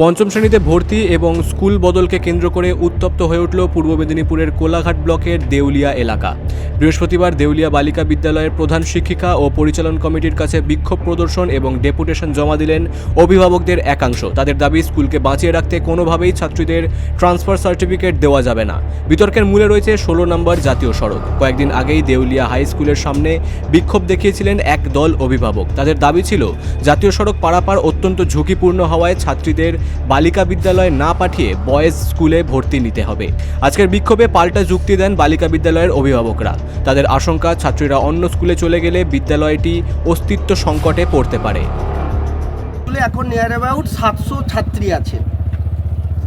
পঞ্চম শ্রেণীতে ভর্তি এবং স্কুল বদলকে কেন্দ্র করে উত্তপ্ত হয়ে উঠল পূর্ব মেদিনীপুরের কোলাঘাট ব্লকের দেউলিয়া এলাকা। বৃহস্পতিবার দেউলিয়া বালিকা বিদ্যালয়ের প্রধান শিক্ষিকা ও পরিচালন কমিটির কাছে বিক্ষোভ প্রদর্শন এবং ডেপুটেশন জমা দিলেন অভিভাবকদের একাংশ। তাদের দাবি, স্কুলকে বাঁচিয়ে রাখতে কোনোভাবেই ছাত্রীদের ট্রান্সফার সার্টিফিকেট দেওয়া যাবে না। বিতর্কের মূলে রয়েছে ষোলো নম্বর জাতীয় সড়ক। কয়েকদিন আগেই দেউলিয়া হাই স্কুলের সামনে বিক্ষোভ দেখিয়েছিলেন এক দল অভিভাবক। তাদের দাবি ছিল, জাতীয় সড়ক পারাপার অত্যন্ত ঝুঁকিপূর্ণ হওয়ায় ছাত্রীদের বালিকা বিদ্যালয়ে না পাঠিয়ে বয়েজ স্কুলে ভর্তি নিতে হবে। আজকের বিক্ষোভে পাল্টা যুক্তি দেন বালিকা বিদ্যালয়ের অভিভাবকরা। তাদের আশঙ্কা, ছাত্রীরা অন্য স্কুলে চলে গেলে বিদ্যালয়টি অস্তিত্ব সংকটে পড়তে পারে। এখন নিয়ার অ্যাবাউট সাতশো ছাত্রী আছে।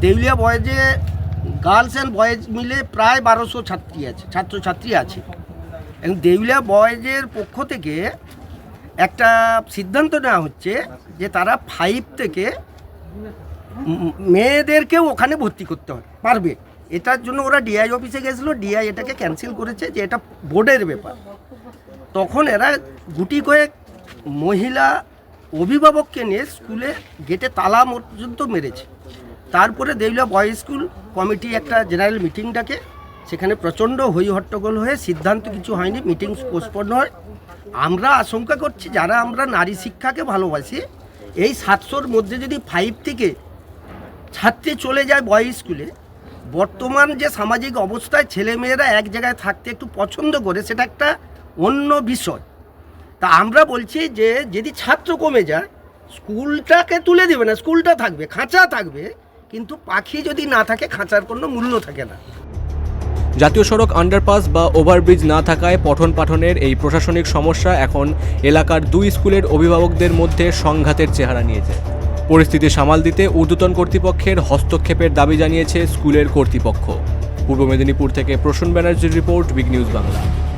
দেউলিয়া বয়েজে গার্লস অ্যান্ড বয়েজ মিলে প্রায় বারোশো ছাত্রী আছে ছাত্রছাত্রী আছে। এবং দেউলিয়া বয়েজের পক্ষ থেকে একটা সিদ্ধান্ত নেওয়া হচ্ছে যে তারা ফাইভ থেকে মেয়েদেরকেও ওখানে ভর্তি করতে হয় পারবে? এটার জন্য ওরা ডিআই অফিসে গেছিল ডিআই এটাকে ক্যান্সেল করেছে যে এটা বোর্ডের ব্যাপার। তখন এরা গুটি কয়েক মহিলা অভিভাবককে নিয়ে স্কুলে গেটে তালা পর্যন্ত মেরেছে। তারপরে দেউলিয়া বয়েজ স্কুল কমিটি একটা জেনারেল মিটিং ডাকে, সেখানে প্রচণ্ড হই হট্টগোল হয়ে সিদ্ধান্ত কিছু হয়নি, মিটিং পোস্টপন্ড হয়। আমরা আশঙ্কা করছি, যারা আমরা নারী শিক্ষাকে ভালোবাসি, এই সাতশোর মধ্যে যদি ফাইভ থেকে ছাত্রী চলে যায় বয়েজ স্কুলে বর্তমান যে সামাজিক অবস্থায় ছেলেমেয়েরা এক জায়গায় থাকতে একটু পছন্দ করে, সেটা একটা অন্য বিষয়। তা আমরা বলছি যে, যদি ছাত্র কমে যায়, স্কুলটাকে তুলে দেবে না, স্কুলটা থাকবে, খাঁচা থাকবে, কিন্তু পাখি যদি না থাকে, খাঁচার কোনো মূল্য থাকে না। জাতীয় সড়ক আন্ডারপাস বা ওভারব্রিজ না থাকায় পঠন পাঠনের এই প্রশাসনিক সমস্যা এখন এলাকার দুই স্কুলের অভিভাবকদের মধ্যে সংঘাতের চেহারা নিয়েছে। পরিস্থিতি সামাল দিতে ঊর্ধ্বতন কর্তৃপক্ষের হস্তক্ষেপের দাবি জানিয়েছে স্কুলের কর্তৃপক্ষ। পূর্ব মেদিনীপুর থেকে প্রসূন ব্যানার্জির রিপোর্ট বিগ নিউজ বাংলা।